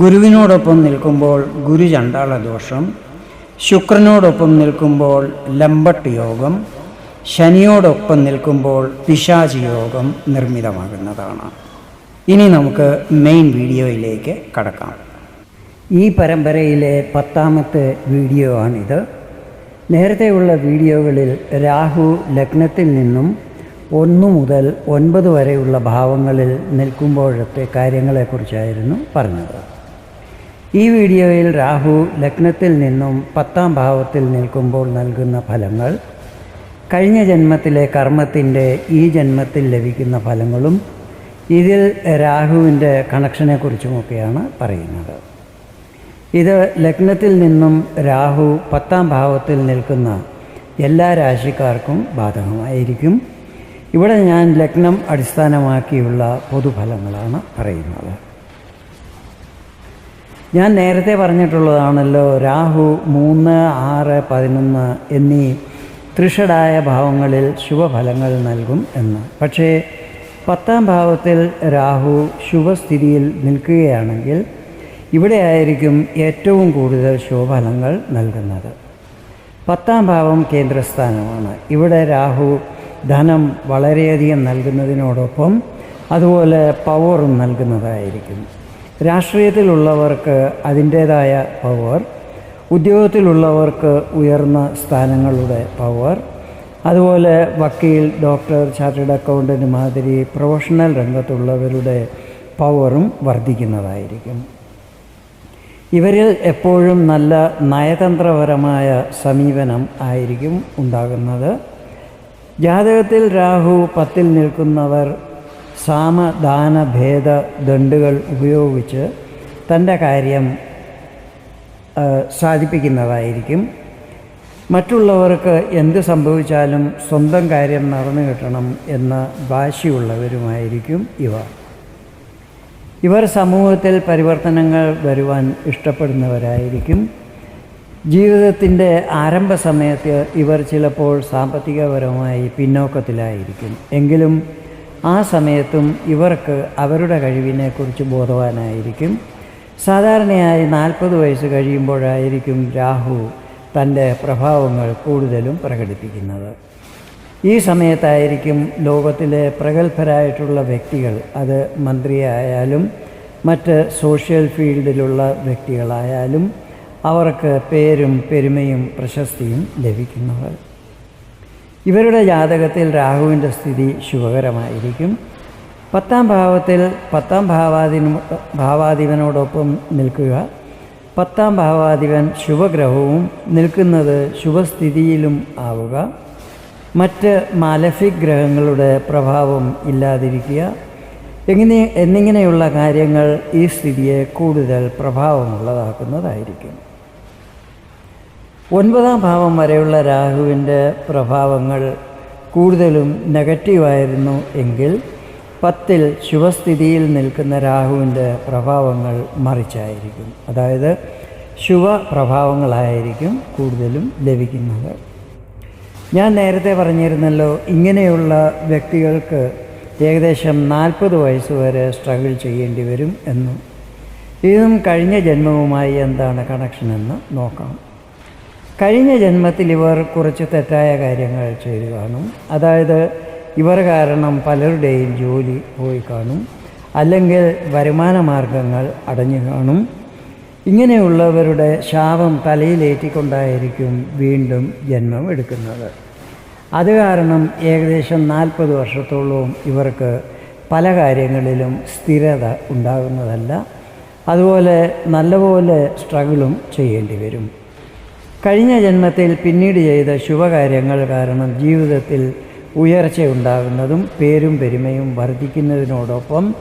ഗുരുവിനോടൊപ്പം നിൽക്കുമ്പോൾ ഗുരു ഗുരുചണ്ടാള ദോഷം ശുക്രനോടൊപ്പം നിൽക്കുമ്പോൾ ലംബട്ട് യോഗം ശനിയോടൊപ്പം നിൽക്കുമ്പോൾ പിശാചി യോഗം നിർമ്മിതമാകുന്നതാണ്. ഇനി നമുക്ക് മെയിൻ വീഡിയോയിലേക്ക് കടക്കാം. ഈ പരമ്പരയിലെ പത്താമത്തെ വീഡിയോ ആണിത്. നേരത്തെയുള്ള വീഡിയോകളിൽ രാഹു ലഗ്നത്തിൽ നിന്നും ഒന്നു മുതൽ ഒൻപത് വരെയുള്ള ഭാവങ്ങളിൽ നിൽക്കുമ്പോഴത്തെ കാര്യങ്ങളെക്കുറിച്ചായിരുന്നു പറഞ്ഞത്. ഈ വീഡിയോയിൽ രാഹു ലഗ്നത്തിൽ നിന്നും പത്താം ഭാവത്തിൽ നിൽക്കുമ്പോൾ നൽകുന്ന ഫലങ്ങൾ കഴിഞ്ഞ ജന്മത്തിലെ കർമ്മത്തിന്റെ ഈ ജന്മത്തിൽ ലഭിക്കുന്ന ഫലങ്ങളും ഇതിൽ രാഹുവിന്റെ കണക്ഷനെക്കുറിച്ചുമൊക്കെയാണ് പറയുന്നത്. ഇത് ലഗ്നത്തിൽ നിന്നും രാഹു പത്താം ഭാവത്തിൽ നിൽക്കുന്ന എല്ലാ രാശിക്കാർക്കും ബാധകമായിരിക്കും. ഇവിടെ ഞാൻ ലഗ്നം അടിസ്ഥാനമാക്കിയുള്ള പൊതുഫലങ്ങളാണ് പറയുന്നത്. ഞാൻ നേരത്തെ പറഞ്ഞിട്ടുള്ളതാണല്ലോ രാഹു മൂന്ന് ആറ് പതിനൊന്ന് എന്നീ തൃഷടായ ഭാവങ്ങളിൽ ശുഭഫലങ്ങൾ നൽകും എന്ന്. പക്ഷേ പത്താം ഭാവത്തിൽ രാഹു ശുഭസ്ഥിതിയിൽ നിൽക്കുകയാണെങ്കിൽ ഇവിടെ ആയിരിക്കും ഏറ്റവും കൂടുതൽ ശുഭഫലങ്ങൾ നൽകുന്നത്. പത്താം ഭാവം കേന്ദ്രസ്ഥാനമാണ്. ഇവിടെ രാഹു ധനം വളരെയധികം നൽകുന്നതിനോടൊപ്പം അതുപോലെ പവറും നൽകുന്നതായിരിക്കും. രാഷ്ട്രീയത്തിലുള്ളവർക്ക് അതിന്റേതായ പവർ ഉദ്യോഗത്തിലുള്ളവർക്ക് ഉയർന്ന സ്ഥാനങ്ങളുടെ പവർ അതുപോലെ വക്കീൽ ഡോക്ടർ ചാർട്ടേഡ് അക്കൗണ്ടന്റ് മാതിരി പ്രൊഫഷണൽ രംഗത്തുള്ളവരുടെ പവറും വർദ്ധിക്കുന്നതായിരിക്കും. ഇവരിൽ എപ്പോഴും നല്ല നയതന്ത്രപരമായ സമീപനം ആയിരിക്കും ഉണ്ടാകുന്നത്. ജാതകത്തിൽ രാഹു പത്തിൽ നിൽക്കുന്നവർ സാമദാന ഭേദ ദണ്ടുകൾ ഉപയോഗിച്ച് തന്റെ കാര്യം സാധിപ്പിക്കുന്നതായിരിക്കും. മറ്റുള്ളവർക്ക് എന്ത് സംഭവിച്ചാലും സ്വന്തം കാര്യം നടന്നു കിട്ടണം എന്ന വാശിയുള്ളവരുമായിരിക്കും ഇവർ ഇവർ സമൂഹത്തിൽ പരിവർത്തനങ്ങൾ വരുവാൻ ഇഷ്ടപ്പെടുന്നവരായിരിക്കും. ജീവിതത്തിന്റെ ആരംഭ സമയത്ത് ഇവർ ചിലപ്പോൾ സാമ്പത്തികപരമായി പിന്നോക്കത്തിലായിരിക്കും. എങ്കിലും ആ സമയത്തും ഇവർക്ക് അവരുടെ കഴിവിനെക്കുറിച്ച് ബോധവാനായിരിക്കും. സാധാരണയായി നാൽപ്പത് വയസ്സ് കഴിയുമ്പോഴായിരിക്കും രാഹു തന്റെ പ്രഭാവങ്ങൾ കൂടുതലും പ്രകടിപ്പിക്കുന്നത്. ഈ സമയത്തായിരിക്കും ലോകത്തിലെ പ്രഗത്ഭരായിട്ടുള്ള വ്യക്തികൾ അത് മന്ത്രിയായാലും മറ്റ് സോഷ്യൽ ഫീൽഡിലുള്ള വ്യക്തികളായാലും അവർക്ക് പേരും പെരുമയും പ്രശസ്തിയും ലഭിക്കുന്നത്. ഇവരുടെ ജാതകത്തിൽ രാഹുവിന്റെ സ്ഥിതി ശുഭകരമായിരിക്കും. പത്താം ഭാവത്തിൽ പത്താം ഭാവാധിന ഭാവാധിപനോടൊപ്പം നിൽക്കുക. പത്താം ഭാവാധിപൻ ശുഭഗ്രഹവും നിൽക്കുന്നത് ശുഭസ്ഥിതിയിലും ആവുക. മറ്റ് മാലഫിക് ഗ്രഹങ്ങളുടെ പ്രഭാവം ഇല്ലാതിരിക്കുക. എങ്ങനെ എന്നിങ്ങനെയുള്ള കാര്യങ്ങൾ ഈ സ്ഥിതിയെ കൂടുതൽ പ്രഭാവമുള്ളതാക്കുന്നതായിരിക്കും. ഒൻപതാം ഭാവം വരെയുള്ള രാഹുവിന്റെ പ്രഭാവങ്ങൾ കൂടുതലും നെഗറ്റീവായിരുന്നു എങ്കിൽ പത്തിൽ ശുഭസ്ഥിതിയിൽ നിൽക്കുന്ന രാഹുവിന്റെ പ്രഭാവങ്ങൾ മറിച്ചായിരിക്കും. അതായത് ശുഭ പ്രഭാവങ്ങളായിരിക്കും കൂടുതലും ലഭിക്കുന്നത്. ഞാൻ നേരത്തെ പറഞ്ഞിരുന്നല്ലോ ഇങ്ങനെയുള്ള വ്യക്തികൾക്ക് ഏകദേശം നാൽപ്പത് വയസ്സ് വരെ സ്ട്രഗിൾ ചെയ്യേണ്ടി വരും എന്നും. ഇതും കഴിഞ്ഞ ജന്മവുമായി എന്താണ് കണക്ഷൻ എന്ന് നോക്കാം. കഴിഞ്ഞ ജന്മത്തിൽ ഇവർ കുറച്ച് തെറ്റായ കാര്യങ്ങൾ ചെയ്തു കാണും. അതായത് ഇവർ കാരണം പലരുടെയും ജോലി പോയി കാണും. അല്ലെങ്കിൽ വരുമാന മാർഗങ്ങൾ അടഞ്ഞു കാണും. ഇങ്ങനെയുള്ളവരുടെ ശാപം തലയിലേറ്റിക്കൊണ്ടായിരിക്കും വീണ്ടും ജന്മം എടുക്കുന്നത്. അത് കാരണം ഏകദേശം നാൽപ്പത് വർഷത്തോളവും ഇവർക്ക് പല കാര്യങ്ങളിലും സ്ഥിരത ഉണ്ടാകുന്നതല്ല. അതുപോലെ നല്ലപോലെ സ്ട്രഗിളും ചെയ്യേണ്ടി വരും. കഴിഞ്ഞ ജന്മത്തിൽ പിന്നീട് ചെയ്ത ശുഭകാര്യങ്ങൾ കാരണം ജീവിതത്തിൽ ഉയർച്ചയുണ്ടാകുന്നതും പേരും പെരുമയും വർദ്ധിക്കുന്നതിനോടൊപ്പം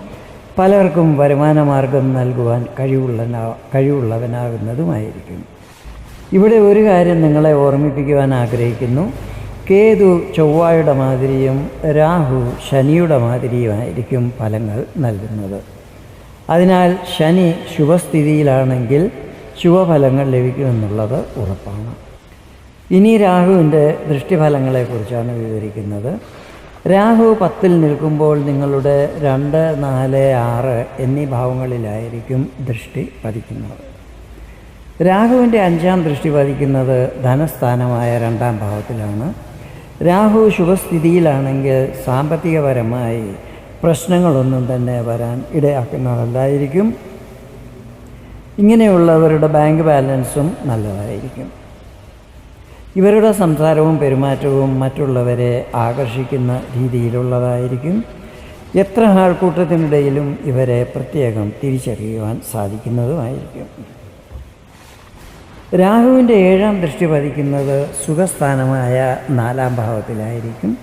പലർക്കും വരുമാനമാർഗം നൽകുവാൻ കഴിവുള്ള കഴിവുള്ളവനാകുന്നതുമായിരിക്കും. ഇവിടെ ഒരു കാര്യം നിങ്ങളെ ഓർമ്മിപ്പിക്കുവാൻ ആഗ്രഹിക്കുന്നു. കേതു ചൊവ്വായുടെ മാതിരിയും രാഹു ശനിയുടെ മാതിരിയുമായിരിക്കും ഫലങ്ങൾ നൽകുന്നത്. അതിനാൽ ശനി ശുഭസ്ഥിതിയിലാണെങ്കിൽ ശുഭഫലങ്ങൾ ലഭിക്കുമെന്നുള്ളത് ഉറപ്പാണ്. ഇനി രാഹുവിന്റെ ദൃഷ്ടിഫലങ്ങളെക്കുറിച്ചാണ് വിവരിക്കുന്നത്. രാഹു പത്തിൽ നിൽക്കുമ്പോൾ നിങ്ങളുടെ രണ്ട് നാല് ആറ് എന്നീ ഭാവങ്ങളിലായിരിക്കും ദൃഷ്ടി പതിക്കുന്നത്. രാഹുവിന്റെ അഞ്ചാം ദൃഷ്ടി പതിക്കുന്നത് ധനസ്ഥാനമായ രണ്ടാം ഭാവത്തിലാണ്. രാഹു ശുഭസ്ഥിതിയിലാണെങ്കിൽ സാമ്പത്തികപരമായി പ്രശ്നങ്ങളൊന്നും തന്നെ വരാൻ ഇടയാക്കുന്നതല്ലായിരിക്കും. ഇങ്ങനെയുള്ളവരുടെ ബാങ്ക് ബാലൻസും നല്ലതായിരിക്കും. ഇവരുടെ സംസാരവും പെരുമാറ്റവും മറ്റുള്ളവരെ ആകർഷിക്കുന്ന രീതിയിലുള്ളതായിരിക്കും. എത്ര ആൾക്കൂട്ടത്തിനിടയിലും ഇവരെ പ്രത്യേകം തിരിച്ചറിയുവാൻ സാധിക്കുന്നതുമായിരിക്കും. രാഹുവിന്റെ ഏഴാം ദൃഷ്ടി പതിക്കുന്നത് സുഖസ്ഥാനമായ നാലാം ഭാവത്തിലായിരിക്കും.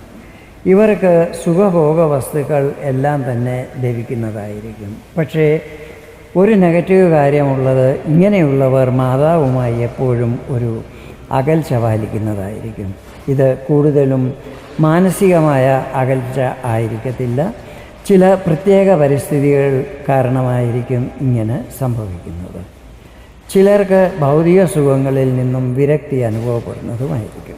ഇവർക്ക് സുഖഭോഗ വസ്തുക്കൾ എല്ലാം തന്നെ ലഭിക്കുന്നതായിരിക്കും. പക്ഷേ ഒരു നെഗറ്റീവ് കാര്യമുള്ളത് ഇങ്ങനെയുള്ളവർ മാതാവുമായി എപ്പോഴും ഒരു അകൽച്ച പാലിക്കുന്നതായിരിക്കും. ഇത് കൂടുതലും മാനസികമായ അകൽച്ച ആയിരിക്കത്തില്ല. ചില പ്രത്യേക പരിസ്ഥിതികൾ കാരണമായിരിക്കും ഇങ്ങനെ സംഭവിക്കുന്നത്. ചിലർക്ക് ഭൗതിക സുഖങ്ങളിൽ നിന്നും വിരക്തി അനുഭവപ്പെടുന്നതുമായിരിക്കും.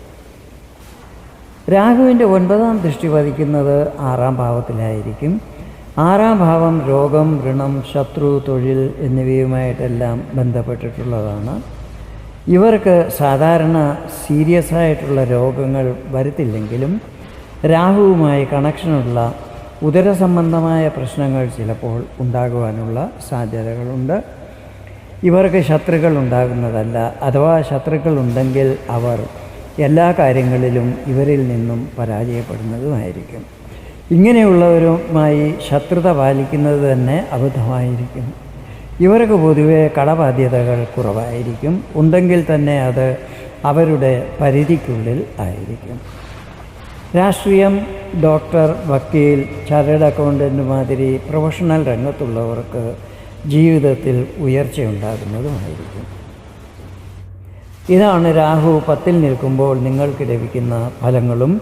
രാഹുവിന്റെ ഒൻപതാം ദൃഷ്ടി പതിക്കുന്നത് ആറാം ഭാവത്തിലായിരിക്കും. ആറാം ഭാവം രോഗം ഋണം ശത്രു തൊഴിൽ എന്നിവയുമായിട്ടെല്ലാം ബന്ധപ്പെട്ടിട്ടുള്ളതാണ്. ഇവർക്ക് സാധാരണ സീരിയസ് ആയിട്ടുള്ള രോഗങ്ങൾ വരുത്തില്ലെങ്കിലും രാഹുവുമായി കണക്ഷനുള്ള ഉദര സംബന്ധമായ പ്രശ്നങ്ങൾ ചിലപ്പോൾ ഉണ്ടാകുവാനുള്ള സാധ്യതകളുണ്ട്. ഇവർക്ക് ശത്രുക്കൾ ഉണ്ടാകുന്നതല്ല. അഥവാ ശത്രുക്കൾ ഉണ്ടെങ്കിൽ അവർ എല്ലാ കാര്യങ്ങളിലും ഇവരിൽ നിന്നും പരാജയപ്പെടുന്നതുമായിരിക്കും. ഇങ്ങനെയുള്ളവരുമായി ശത്രുത പാലിക്കുന്നത് തന്നെ അബദ്ധമായിരിക്കും. ഇവർക്ക് പൊതുവെ കടബാധ്യതകൾ കുറവായിരിക്കും. ഉണ്ടെങ്കിൽ തന്നെ അത് അവരുടെ പരിധിക്കുള്ളിൽ ആയിരിക്കും. രാഷ്ട്രീയം ഡോക്ടർ വക്കീൽ ചാർട്ടേഡ് അക്കൗണ്ടന്റ് മാതിരി പ്രൊഫഷണൽ രംഗത്തുള്ളവർക്ക് ജീവിതത്തിൽ ഉയർച്ചയുണ്ടാകുന്നതുമായിരിക്കും. ഇതാണ് രാഹു പത്തിൽ നിൽക്കുമ്പോൾ നിങ്ങൾക്ക് ലഭിക്കുന്ന ഫലങ്ങളും